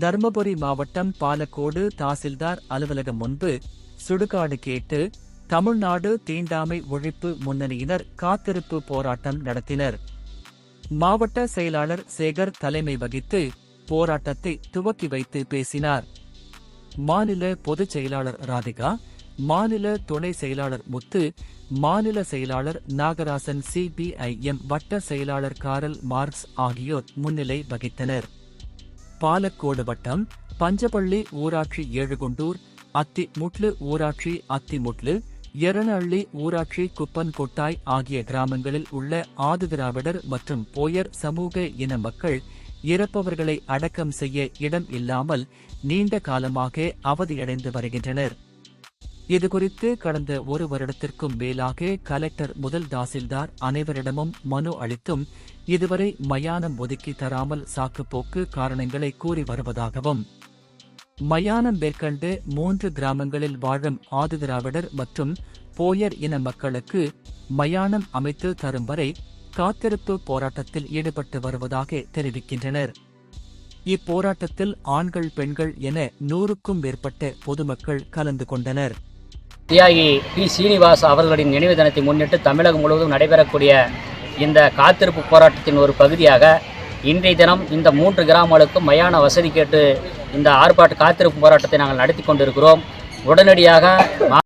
தருமபுரி மாவட்டம் பாலக்கோடு தாசில்தார் அலுவலகம் முன்பு சுடுகாடு கேட்டு தமிழ்நாடு தீண்டாமை ஒழிப்பு முன்னணியினர் காத்திருப்பு போராட்டம் நடத்தினர். மாவட்ட செயலாளர் சேகர் தலைமை வகித்து போராட்டத்தை துவக்கி வைத்து பேசினார். மாநில பொதுச் செயலாளர் ராதிகா மாநில துணை செயலாளர் முத்து மாநில செயலாளர் நாகராசன் சிபிஐஎம் வட்ட செயலாளர் காரல் மார்க்ஸ் ஆகியோர் முன்னிலை வகித்தனர். பாலக்கோடு வட்டம் பஞ்சப்பள்ளி ஊராட்சி ஏழுகுண்டூர் அத்தி முட்லு ஊராட்சி அத்திமுட்லு எரணஹள்ளி ஊராட்சி குப்பன் கொட்டாய் ஆகிய கிராமங்களில் உள்ள ஆதிதிராவிடர் மற்றும் போயர் சமூக இன மக்கள் இறப்பவர்களை அடக்கம் செய்ய இடம் இல்லாமல் நீண்ட காலமாக அவதியடைந்து வருகின்றனர். இதுகுறித்து கடந்த ஒரு வருடத்திற்கும் மேலாக கலெக்டர் முதல் தாசில்தார் அனைவரிடமும் மனு அளித்தும் இதுவரை மயானம் ஒதுக்கி தராமல் சாக்குப்போக்கு காரணங்களை கூறி வருவதாகவும் மயானம் மேற்கண்டு மூன்று கிராமங்களில் வாழும் ஆதிதிராவிடர் மற்றும் போயர் இன மக்களுக்கு மயானம் அமைத்து தரும் வரை காத்திருப்பு போராட்டத்தில் ஈடுபட்டு வருவதாக தெரிவிக்கின்றனர். இப்போராட்டத்தில் ஆண்கள் பெண்கள் என நூறுக்கும் மேற்பட்ட பொதுமக்கள் கலந்து கொண்டனர். தியாகி பி. சீனிவாஸ் அவர்களின் நினைவு தினத்தை முன்னிட்டு தமிழகம் முழுவதும் நடைபெறக்கூடிய இந்த காத்திருப்பு போராட்டத்தின் ஒரு பகுதியாக இன்றைய தினம் இந்த மூன்று கிராமங்களுக்கும் மயான வசதி கேட்டு இந்த ஆர்ப்பாட்ட காத்திருப்பு போராட்டத்தை நாங்கள் நடத்தி கொண்டிருக்கிறோம். உடனடியாக